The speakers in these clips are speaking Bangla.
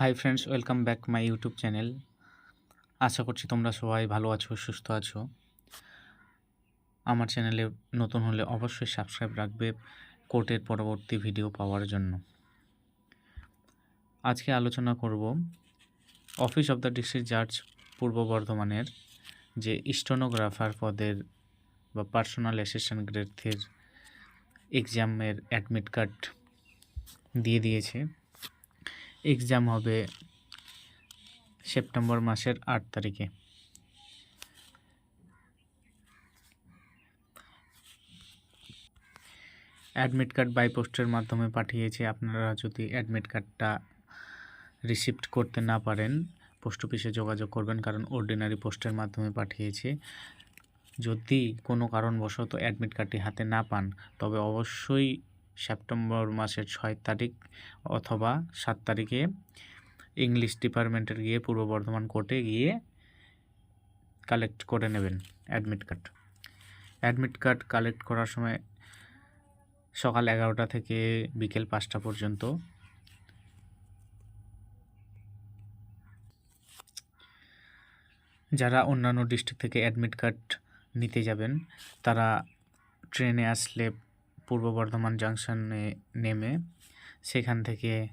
Hi friends welcome back my YouTube channel আশা করছি তোমরা সবাই ভালো আছো, সুস্থ আছো। আমার চ্যানেলে নতুন হলে অবশ্যই সাবস্ক্রাইব রাখবে কোর্টের পরবর্তী ভিডিও পাওয়ার জন্য। আজকে আলোচনা করব অফিস অফ দ্য ডিস্ট্রিক্ট জাজ পূর্ব বর্ধমানের যে স্টোনোগ্রাফার পদের বা পার্সোনাল অ্যাসিস্ট্যান্ট গ্রেডের এক্সামের অ্যাডমিট কার্ড দিয়ে দিয়েছে। এক্সাম হবে সেপ্টেম্বর মাসের আট তারিখে। অ্যাডমিট কার্ড বাই পোস্টের মাধ্যমে পাঠিয়েছে। আপনারা যদি অ্যাডমিট কার্ডটা রিসিপ্ট করতে না পারেন পোস্ট অফিসে যোগাযোগ করবেন, কারণ অর্ডিনারি পোস্টের মাধ্যমে পাঠিয়েছে। যদি কোনো কারণবশত অ্যাডমিট কার্ডটি হাতে না পান, তবে অবশ্যই সেপ্টেম্বর মাসের ছয় তারিখ অথবা সাত তারিখে ইংলিশ ডিপার্টমেন্টের গিয়ে পূর্ব বর্ধমান কোর্টে গিয়ে কালেক্ট করে নেবেন admit card admit card collect করার সময় সকাল এগারোটা থেকে বিকেল পাঁচটা পর্যন্ত যারা অন্যান্য ডিস্ট্রিক্ট থেকে অ্যাডমিট কার্ড নিতে যাবেন, তারা ট্রেনে আসলে পূর্ব বর্ধমান জাংশনে নেমে সেখান থেকে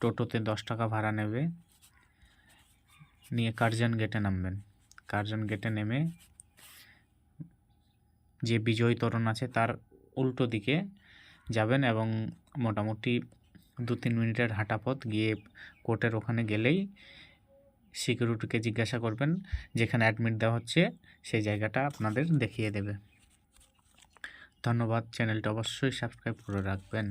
টোটোতে দশ টাকা ভাড়া নেবে। নিয়ে কার্জন গেটে নামবেন। কার্জন গেটে নেমে যে বিজয় তোরণ আছে তার উল্টো দিকে যাবেন এবং মোটামুটি দু তিন মিনিটের হাঁটা পথ গিয়ে কোর্টের ওখানে গেলেই সিকিউরিটিকে জিজ্ঞাসা করবেন, যেখানে অ্যাডমিট দেওয়া হচ্ছে, সেই জায়গাটা আপনাদের দেখিয়ে দেবে। ধন্যবাদ। চ্যানেলটা অবশ্যই সাবস্ক্রাইব করে রাখবেন।